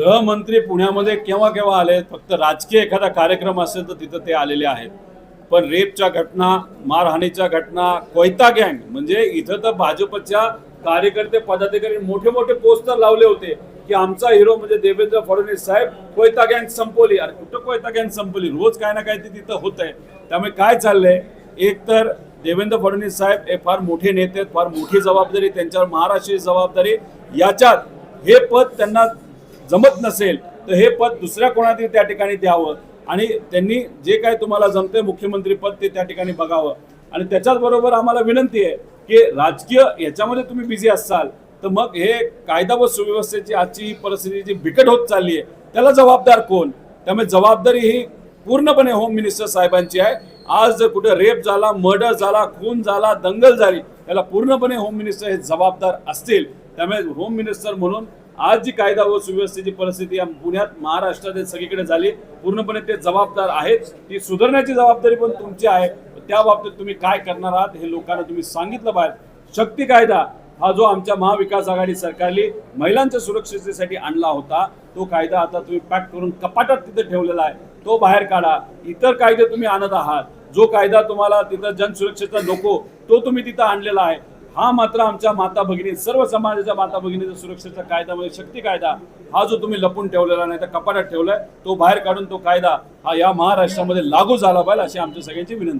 गृहमंत्री पुण्यामध्ये केव्हा केव्हा आले? फक्त राजकीय एखादा कार्यक्रम असेल तर तिथं ते आलेले आहेत. पण रेपच्या घटना मारहाणीच्या घटना कोयता गँग म्हणजे इथं तर भाजपच्या कार्यकर्ते पदाधिकारी मोठे मोठे पोस्टर लावले होते की आमचा हिरो म्हणजे देवेंद्र फडणवीस साहेब कोयता गँग संपवली. अरे कुठं कोयता गँग संपवली? रोज काय ना काय ते तिथं होत आहे त्यामुळे काय चाललंय? एक तर देवेंद्र फडणवीस साहेब हे फार मोठे नेते आहेत फार मोठी जबाबदारी त्यांच्यावर महाराष्ट्राची जबाबदारी. याच्यात हे पद त्यांना जमत नसेल तर हे पद दुसऱ्या कोणातरी त्या ठिकाणी द्यावं. आणि त्यांनी जे काय तुम्हाला जमते मुख्यमंत्री पद ते त्या ठिकाणी बघावं. आणि त्याच्याच बरोबर आम्हाला विनंती आहे की राजकीय याच्यामध्ये तुम्ही बिझी असाल तर मग हे कायदा व सुव्यवस्थेची आजची ही परिस्थिती जी बिकट होत चालली आहे त्याला जबाबदार कोण? त्यामुळे जबाबदारी ही पूर्णपणे होम मिनिस्टर साहेबांची आहे. आज जर कुठे रेप झाला मर्डर झाला खून झाला दंगल झाली त्याला पूर्णपणे होम मिनिस्टर हे जबाबदार असतील. त्यामुळे होम मिनिस्टर म्हणून आज जी कायदा व सुव्यवस्थेची परिस्थिती या पुण्यात महाराष्ट्रात सगळीकडे झाली पूर्णपणे ते जबाबदार आहेत. ती सुधारण्याची जबाबदारी पण तुमची आहे. त्या बाबतीत तुम्ही काय करणार आहात हे लोकांना तुम्ही सांगितलं पाहिजे. शक्ती कायदा हा जो आमच्या महाविकास आघाडी सरकारने महिलांच्या सुरक्षिततेसाठी आणला होता तो कायदा आता तुम्ही पॅक करून कपाटात तिथे ठेवलेला आहे. तो बाहेर काढा. इतर कायदे तुम्ही आणत आहात. जो कायदा तुम्हाला तिथं जनसुरक्षेचा नको तो तुम्ही तिथं आणलेला आहे. हा मात्र आमच्या माता भगिनी सर्व समाजाच्या माता भगिनीचा सुरक्षेचा कायदा म्हणजे शक्ती कायदा हा जो तुम्ही लपून ठेवलेला नाही तर कपाटात ठेवलाय तो बाहेर काढून तो कायदा हा या महाराष्ट्रामध्ये लागू झाला पाहिजे अशी आमच्या सगळ्यांची विनंती